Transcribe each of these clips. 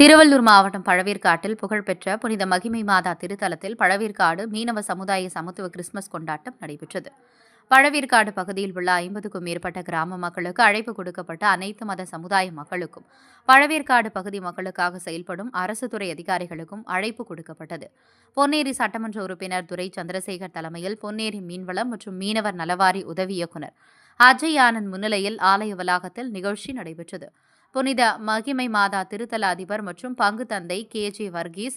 திருவள்ளூர் மாவட்டம் பழவேற்காட்டில் புகழ்பெற்ற புனித மகிமை மாதா திருத்தலத்தில் பழவேற்காடு மீனவ சமுதாய சமத்துவ கிறிஸ்துமஸ் கொண்டாட்டம் நடைபெற்றது. பழவேற்காடு பகுதியில் உள்ள ஐம்பதுக்கும் மேற்பட்ட கிராம மக்களுக்கு அழைப்பு கொடுக்கப்பட்ட அனைத்து மத சமுதாய மக்களுக்கும் பழவேற்காடு பகுதி மக்களுக்காக செயல்படும் அரசு துறை அதிகாரிகளுக்கும் அழைப்பு கொடுக்கப்பட்டது. பொன்னேரி சட்டமன்ற உறுப்பினர் துரை சந்திரசேகர் தலைமையில் பொன்னேரி மீன்வளம் மற்றும் மீனவர் நலவாரி உதவி இயக்குநர் அஜய் ஆனந்த் முன்னிலையில் ஆலய வளாகத்தில் நிகழ்ச்சி நடைபெற்றது. புனித மகிமை மாதா திருத்தல அதிபர் மற்றும் பங்கு தந்தை கே. ஜே. வர்கீஸ்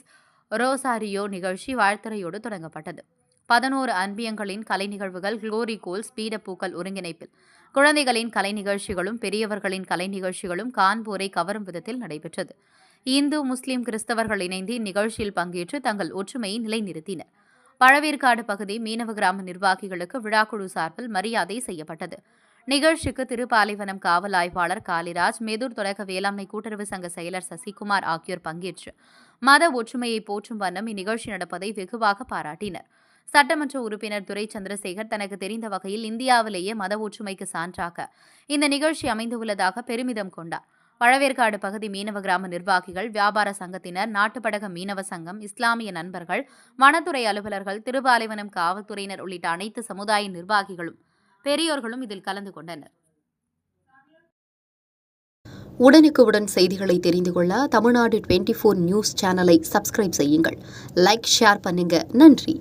ரோசாரியோ நிகழ்ச்சி வாழ்த்துறையோடு தொடங்கப்பட்டது. பதினோரு அன்பியங்களின் கலை நிகழ்வுகள் குளோரி கோல்ஸ் பீடப்பூக்கள் ஒருங்கிணைப்பில். குழந்தைகளின் கலை நிகழ்ச்சிகளும் பெரியவர்களின் கலை நிகழ்ச்சிகளும் கான்பூரை கவரும் விதத்தில் நடைபெற்றது. இந்து முஸ்லிம் கிறிஸ்தவர்கள் இணைந்து இந்நிகழ்ச்சியில் பங்கேற்று தங்கள் ஒற்றுமையை நிலைநிறுத்தினர். பழவேற்காடு பகுதி மீனவ கிராம நிர்வாகிகளுக்கு விழாக்குழு சார்பில் மரியாதை செய்யப்பட்டது. நிகழ்ச்சிக்கு திருப்பாலைவனம் காவல் ஆய்வாளர் காளிராஜ் மெதூர் தொடக்க வேளாண்மை கூட்டுறவு சங்க செயலர் சசிகுமார் ஆகியோர் பங்கேற்று மத ஒற்றுமையை போற்றும் வண்ணம் இந்நிகழ்ச்சி நடப்பதை வெகுவாக பாராட்டினர். சட்டமன்ற உறுப்பினர் துரை சந்திரசேகர் தனக்கு தெரிந்த வகையில் இந்தியாவிலேயே மத ஒற்றுமைக்கு சான்றாக இந்த நிகழ்ச்சி அமைந்துள்ளதாக பெருமிதம் கொண்டார். பழவேற்காடு பகுதி மீனவ கிராம நிர்வாகிகள் வியாபார சங்கத்தினர் நாட்டுப்படக மீனவ சங்கம் இஸ்லாமிய நண்பர்கள் வனத்துறை அலுவலர்கள் திருபாலைவனம் காவல்துறையினர் உள்ளிட்ட அனைத்து சமுதாய நிர்வாகிகளும் பெரியோர்களும் இதில் கலந்து கொண்டனர். உடனுக்குடன் செய்திகளை தெரிந்து கொள்ள தமிழ்நாடு டுவெண்ட்டி ஃபோர் நியூஸ் சேனலை சப்ஸ்கிரைப் செய்யுங்கள். லைக் ஷேர் பண்ணுங்க. நன்றி.